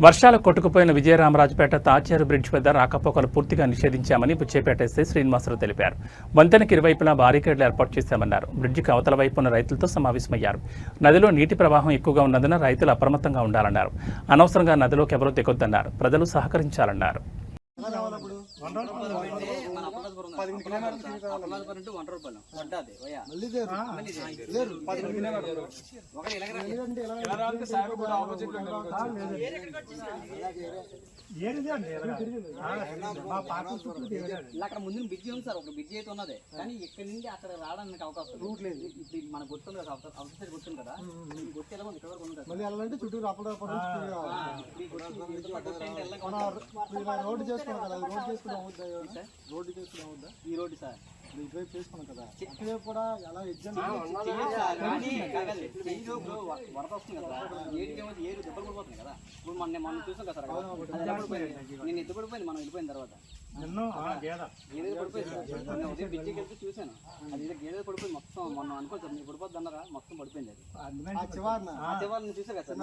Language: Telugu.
వర్షాలు కొట్టుకుపోయిన విజయరామరాజుపేట తాచేరు బ్రిడ్జ్ వద్ద రాకపోకలు పూర్తిగా నిషేధించామని బుచ్చేపేట ఎస్ఐ శ్రీనివాసరావు తెలిపారు. వంతెనకి ఇరువైపులా బారికేడ్లు ఏర్పాటు చేశామన్నారు. బ్రిడ్జికి అవతల వైపు ఉన్న రైతులతో సమావేశమయ్యారు. నదిలో నీటి ప్రవాహం ఎక్కువగా ఉన్నందున రైతులు అప్రమత్తంగా ఉండాలన్నారు. అనవసరంగా నదిలోకి ఎవరూ దిగొద్దన్నారు. ప్రజలు సహకరించాలన్నారు. అక్కడ ముందు బిజీ ఉంది సార్. ఒక బిజీ అయితే ఉన్నది. కానీ ఇక్కడ నుండి అక్కడ రావడానికి అవకాశం రూట్ లేదు. ఇప్పుడు మన గుర్తుంది కదా సైడ్ గుర్తుంది కదా. గుర్తు ఎలా ఉంది? ఇక్కడ వరకు ఉంది కదా మళ్ళీ వెళ్ళాలంటే చుట్టూ గుర్తు ఈ గుర్తు పక్కన ఏంటి వెళ్ళగా ఇలా రోడ్డు చేసుకున్నాం కదా రోడ్డు చేసుకుని అవుద్దా? రోడ్డు చేసుకుని అవుద్దా ఈ రోడ్డు సార్ ఇప్పుడు ఇటువైపు చేసుకున్నాం కదా కూడా ఎలా ఎగ్జామ్ వరద వస్తుంది కదా దెబ్బలు పడిపోతుంది కదా. ఇప్పుడు మన మనం చూసాం కదా సార్ నేను ఎత్తు పడిపోయింది మనం వెళ్ళిపోయిన తర్వాత. గేదె. పడిపోయింది సార్? నేను ఉదయం బిజ్జికి వెళ్తే చూశాను. అది ఇలా గేదె పడిపోయింది మొత్తం. మొన్న అనుకోవచ్చు మీరు పడిపోద్ది అన్నారా? మొత్తం పడిపోయింది అది. ఆ చివరిన. ఆ చివరి చూసా కదా సార్